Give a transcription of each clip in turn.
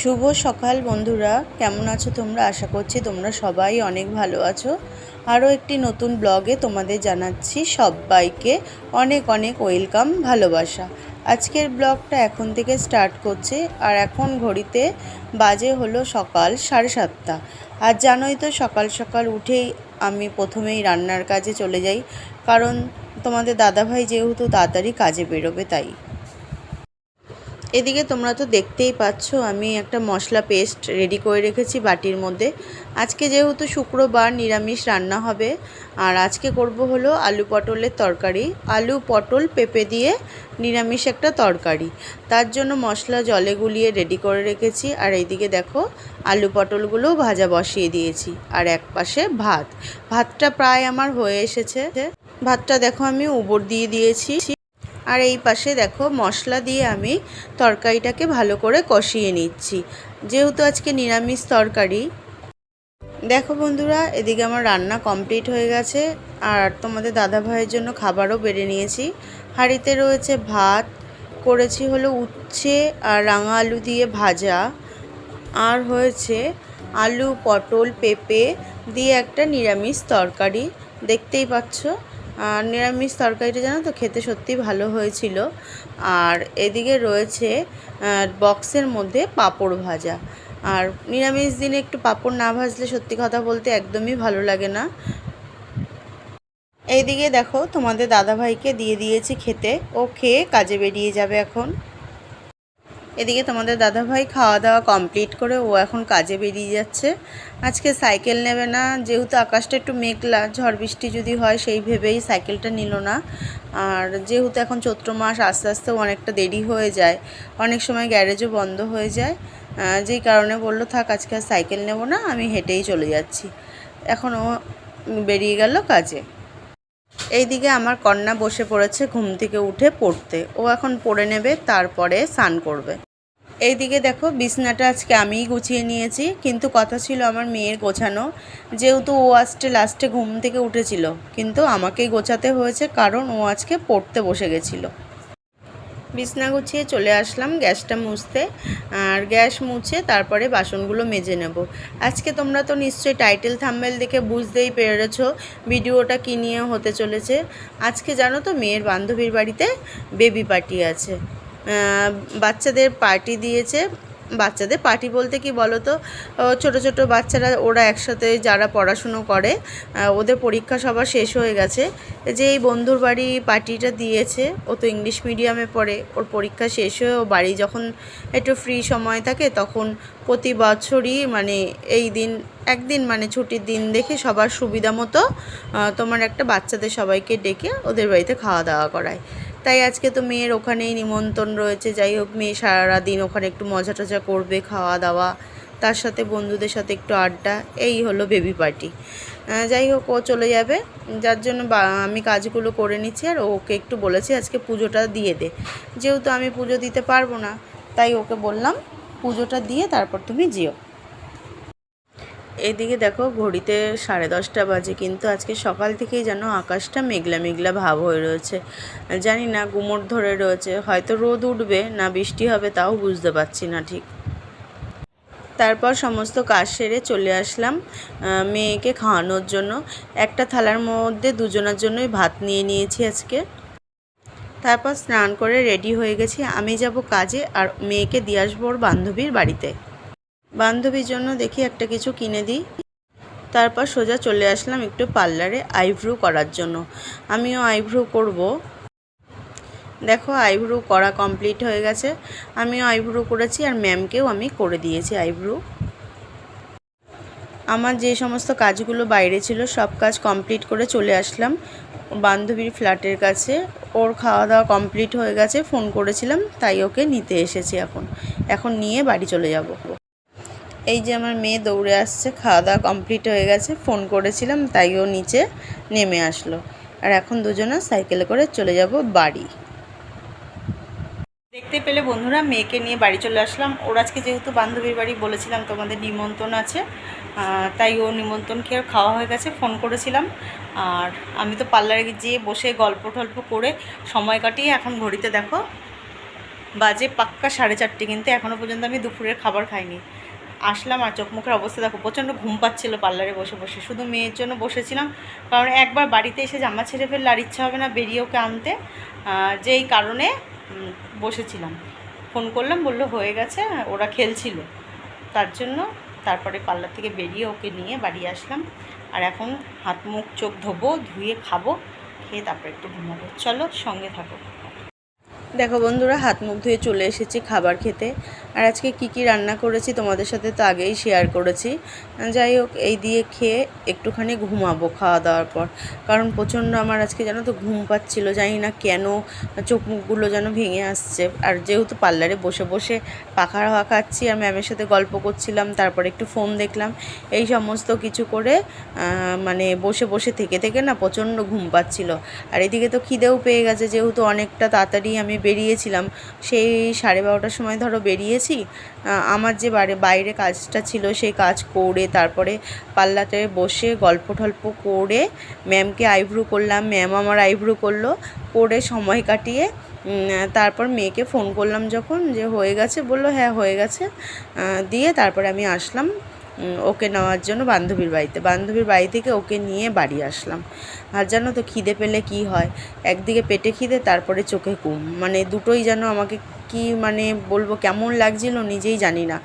শুভ সকাল বন্ধুরা। কেমন আছো তোমরা? আশা করছি তোমরা সবাই অনেক ভালো আছো। আরও একটি নতুন ব্লগে তোমাদের জানাচ্ছি সবাইকে অনেক অনেক ওয়েলকাম, ভালোবাসা। আজকের ব্লগটা এখন থেকে স্টার্ট করছে আর এখন ঘড়িতে বাজে হলো সকাল সাড়ে সাতটা। আর জানোই তো সকাল সকাল উঠেই আমি প্রথমেই রান্নার কাজে চলে যাই। কারণ তোমাদের দাদাভাই যেহেতু তাড়াতাড়ি কাজে বেরোবে তাই। এদিকে তোমরা তো দেখতেই পাচ্ছ, আমি একটা মশলা পেস্ট রেডি করে রেখেছি বাটির মধ্যে। আজকে যেহেতু শুক্রবার নিরামিষ রান্না হবে, আর আজকে করব হলো আলু পটলের তরকারি। আলু পটল পেঁপে দিয়ে নিরামিষ একটা তরকারি। তার জন্য মশলা জলে গুলিয়ে রেডি করে রেখেছি, আর এইদিকে দেখো আলু পটলগুলো ভাজা বসিয়ে দিয়েছি, আর এক পাশে ভাত। ভাতটা প্রায় আমার হয়ে এসেছে। ভাতটা দেখো আমি উবর দিয়ে দিয়েছি। আর এই পাশে দেখো মশলা দিয়ে আমি তরকারিটাকে ভালো করে কষিয়ে নিচ্ছি। যেহেতু আজকে নিরামিষ তরকারি। দেখো বন্ধুরা, এদিকে আমার রান্না কমপ্লিট হয়ে গেছে। আর তোমাদের দাদা ভাইয়ের জন্য খাবারও বেড়ে নিয়েছি। হাঁড়িতে রয়েছে ভাত, করেছি হলো উচ্ছে আর রাঙা আলু দিয়ে ভাজা। আর হয়েছে আলু, পটল, পেঁপে দিয়ে একটা নিরামিষ তরকারি। দেখতেই পাচ্ছ আর নিরামিষ তরকারিটা জানো তো খেতে সত্যি ভালো হয়েছিল। আর এদিকে রয়েছে বক্সের মধ্যে পাঁপড় ভাজা। আর নিরামিষ দিনে একটু পাঁপড় না ভাজলে সত্যি কথা বলতে একদমই ভালো লাগে না। এইদিকে দেখো তোমাদের দাদাভাইকে দিয়ে দিয়েছি খেতে। ও খেয়ে কাজে বেরিয়ে যাবে এখন। এদিকে তোমাদের দাদাভাই খাওয়া দাওয়া কমপ্লিট করে ও এখন কাজে বেরিয়ে যাচ্ছে। আজকে সাইকেল নেবে না, যেহেতু আকাশটা একটু মেঘলা, ঝড় বৃষ্টি যদি হয় সেই ভেবেই সাইকেলটা নিল না। আর যেহেতু এখন চৈত্র মাস, আস্তে আস্তেও অনেকটা দেরি হয়ে যায়, অনেক সময় গ্যারেজও বন্ধ হয়ে যায়। যেই কারণে বলল, থাক, আজকে আর সাইকেল নেব না, আমি হেঁটেই চলে যাচ্ছি। এখন ও বেরিয়ে গেল কাজে। এইদিকে আমার কন্যা বসে পড়েছে ঘুম থেকে উঠে পড়তে। ও এখন পড়ে নেবে, তারপরে স্নান করবে। এইদিকে দেখো, বিছনাটা আজকে আমিই গুছিয়ে নিয়েছি, কিন্তু কথা ছিল আমার মেয়ের গোছানো। যেহেতু ও আজকে লাস্টে ঘুম থেকে উঠেছিল, কিন্তু আমাকেই গোছাতে হয়েছে, কারণ ও আজকে পড়তে বসে গেছিল। বিছনা গুছিয়ে চলে আসলাম, গ্যাসটা মুছতে। আর গ্যাস মুছে তারপরে বাসনগুলো মেজে নেব। আজকে তোমরা তো নিশ্চয়ই টাইটেল থাম্বেল দেখে বুঝতেই পেরেছ ভিডিওটা কী নিয়ে হতে চলেছে। আজকে জানো তো মেয়ের বান্ধবীর বাড়িতে বেবি পার্টি আছে। বাচ্চাদের পার্টি দিয়েছে। বাচ্চাদের পার্টি বলতে কি বলো তো ছোটো ছোটো বাচ্চারা ওরা একসাথে যারা পড়াশুনো করে ওদের পরীক্ষা সবার শেষ হয়ে গেছে। যে এই বন্ধুর বাড়ি পার্টিটা দিয়েছে, ও তো ইংলিশ মিডিয়ামে পড়ে, ওর পরীক্ষা শেষ হয়ে ও বাড়ি যখন একটু ফ্রি সময় থাকে, তখন প্রতি বছরই মানে এই দিন, একদিন মানে ছুটির দিন দেখে সবার সুবিধা মতো তোমার একটা বাচ্চাদের সবাইকে ডেকে ওদের বাড়িতে খাওয়া দাওয়া করায়। তাই আজকে তো মেয়ের ওখানেই নিমন্ত্রণ রয়েছে। যাই হোক, মেয়ে সারাদিন ওখানে একটু মজা টজা করবে, খাওয়া দাওয়া, তার সাথে বন্ধুদের সাথে একটু আড্ডা, এই হলো বেবি পার্টি যাই হোক, ও চলে যাবে। যার জন্য আমি কাজগুলো করে নিচ্ছি আর ওকে একটু বলেছি আজকে পুজোটা দিয়ে দে। যেহেতু আমি পুজো দিতে পারব না, তাই ওকে বললাম পুজোটা দিয়ে তারপর তুমি যেও। এইদিকে দেখো ঘড়িতে সাড়ে দশটা বাজে, কিন্তু আজকে সকাল থেকেই যেন আকাশটা মেঘলা মেঘলা ভাব হয়ে রয়েছে। জানি না, গুমোট ধরে রয়েছে। হয়তো রোদ উঠবে, না বৃষ্টি হবে, তাও বুঝতে পারছি না ঠিক। তারপর সমস্ত কাজ সেরে চলে আসলাম মেয়েকে খাওয়ানোর জন্য। একটা থালার মধ্যে দুজনের জন্যই ভাত নিয়ে নিয়েছি আজকে। তারপর স্নান করে রেডি হয়ে গেছি। আমি যাব কাজে আর মেয়েকে দিয়ে আসব ওর বান্ধবীর বাড়িতে। বান্ধবীর জন্য দেখি একটা কিছু কিনে দিই। তারপর সোজা চলে আসলাম একটু পার্লারে আইব্রু করার জন্য। আমিও আইব্রু করব। দেখো আইব্রু করা কমপ্লিট হয়ে গেছে। আমিও আইব্রু করেছি আর ম্যামকেও আমি করে দিয়েছি আইব্রু। আমার যে সমস্ত কাজগুলো বাইরে ছিল সব কাজ কমপ্লিট করে চলে আসলাম বান্ধবীর ফ্ল্যাটের কাছে। ওর খাওয়া দাওয়া কমপ্লিট হয়ে গেছে, ফোন করেছিলাম, তাই ওকে নিতে এসেছি এখন। এখন নিয়ে বাড়ি চলে যাব। এই যে আমার মেয়ে দৌড়ে আসছে খাওয়া দাওয়া কমপ্লিট হয়ে গেছে ফোন করেছিলাম, তাই ও নিচে নেমে আসলো। আর এখন দুজনে সাইকেলে করে চলে যাব বাড়ি। দেখতে পেলে বন্ধুরা, মেয়েকে নিয়ে বাড়ি চলে আসলাম। ওর আজকে যেহেতু বান্ধবীর বাড়ি বলেছিলাম, তোমাদের নিমন্ত্রণ আছে। তাই ও নিমন্ত্রণ খেয়ে খাওয়া হয়ে গেছে ফোন করেছিলাম। আর আমি তো পার্লারে যেয়ে বসে গল্প টল্প করে সময় কাটিয়ে এখন ঘড়িতে দেখো, বাজে পাক্কা সাড়ে চারটে, কিন্তু এখনও পর্যন্ত আমি দুপুরের খাবার খাইনি। আসলাম আর চোখ মুখের অবস্থা দেখো, প্রচণ্ড ঘুম পাচ্ছিলো পার্লারে বসে বসে। শুধু মেয়ের জন্য বসেছিলাম, কারণ একবার বাড়িতে এসে জামা ছেড়ে ফেললে আর ইচ্ছা হবে না বেরিয়ে ওকে আনতে যেই কারণে বসেছিলাম। ফোন করলাম, বলল হয়ে গেছে, ওরা খেলছিল। তার জন্য তারপরে পার্লার থেকে বেরিয়ে ওকে নিয়ে বাড়ি আসলাম। আর এখন হাত, মুখ, চোখ ধোবো, ধুয়ে খাব, খেয়ে তারপরে একটু ঘুমাবো। চলো সঙ্গে থাকো। দেখো বন্ধুরা, হাত মুখ ধুয়ে চলে এসেছি খাবার খেতে। আর আজকে কি কি রান্না করেছি তোমাদের সাথে তো আগেই শেয়ার করেছি। যাই হোক, এই দিয়ে খেয়ে একটুখানি ঘুমাবো খাওয়া দাওয়ার পর। কারণ প্রচণ্ড আমার আজকে যেন তো ঘুম পাচ্ছিলো, জানি না কেন চোখ মুখগুলো যেন ভেঙে আসছে। আর যেহেতু পার্লারে বসে বসে পাখা হাওয়া খাচ্ছি, আর ম্যামের সাথে গল্প করছিলাম, তারপরে একটু ফোন দেখলাম। এই সমস্ত কিছু করে মানে বসে বসে থেকে থেকে না প্রচণ্ড ঘুম পাচ্ছিল। আর এদিকে তো খিদেও পেয়ে গেছে, যেহেতু অনেকটা তাড়াতাড়ি আমি বেরিয়েছিলাম। সেই সাড়ে বারোটার সময় ধরো বেরিয়েছি আমার যে বাইরে বাইরে কাজটা ছিল সেই কাজ করে তারপরে পাল্লাতে বসে গল্প টল্প করে ম্যামকে আইব্রু করলাম। ম্যাম আমার আইব্রু করল, করে সময় কাটিয়ে তারপর মেয়েকে ফোন করলাম যখন যে হয়ে গেছে, বলল হ্যাঁ হয়ে গেছে দিয়ে তারপরে আমি আসলাম। ওকে নেওয়ার জন্য বান্ধবীর বাড়িতে। বান্ধবীর বাড়ি থেকে ওকে নিয়ে বাড়ি আসলাম। আর জানো তো খিদে পেলে কি হয়? একদিকে পেটে খিদে, তারপরে চোখে কুম মানে দুটোই যেন আমাকে কি মানে বলব, কেমন লাগছিল নিজেই জানি না।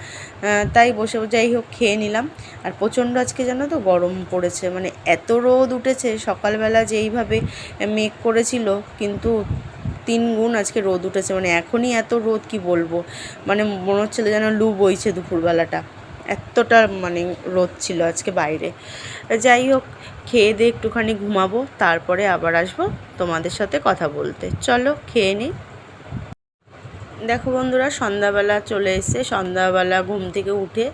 তাই বসে, যাই হোক, খেয়ে নিলাম। আর প্রচণ্ড আজকে জানো তো গরম পড়েছে। মানে এত রোদ উঠেছে, সকালবেলা যেইভাবে মেঘ করেছিল, কিন্তু তিন গুণ আজকে রোদ উঠেছে। মানে এখনই এত রোদ, কি বলব? মানে মনে হচ্ছিল যেন লু বইছে দুপুরবেলাটা। এতটা মানে রোদ ছিল আজকে বাইরে। যাই হোক, খেয়ে দিয়ে একটুখানি ঘুমাবো, তারপরে আবার আসব তোমাদের সাথে কথা বলতে। চলো, খেয়ে নিই দেখো বন্ধুরা, সন্ধ্যাবেলা চলে এসছে। সন্ধ্যাবেলা ঘুম থেকে উঠে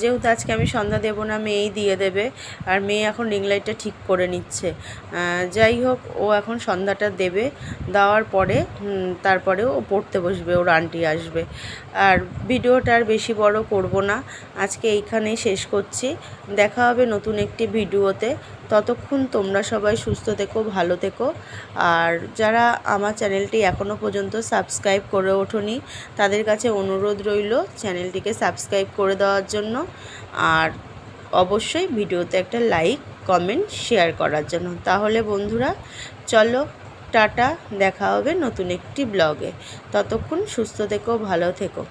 যেহেতু আজকে আমি সন্ধ্যা দেবো না, মেয়েই দিয়ে দেবে। আর মেয়ে এখন রিং লাইটটা ঠিক করে নিচ্ছে। যাই হোক, ও এখন সন্ধ্যাটা দেবে, দেওয়ার পরে তারপরে ও পড়তে বসবে, ওর আন্টি আসবে। আর ভিডিওটা আর বেশি বড় করব না, আজকে এইখানেই শেষ করছি। দেখা হবে নতুন একটি ভিডিওতে। ততক্ষণ তোমরা সবাই সুস্থ থেকো, ভালো থেকো। আর যারা আমার চ্যানেলটি এখনও পর্যন্ত সাবস্ক্রাইব করে ওঠোনি তাদের কাছে অনুরোধ রইল চ্যানেলটিকে সাবস্ক্রাইব করে দেওয়ার জন্য। আর অবশ্যই ভিডিওতে একটা লাইক, কমেন্ট, শেয়ার করার জন্য। তাহলে বন্ধুরা, চলো, টাটা, দেখা হবে নতুন একটি ব্লগে। ততক্ষণ সুস্থ থেকো, ভালো থেকো।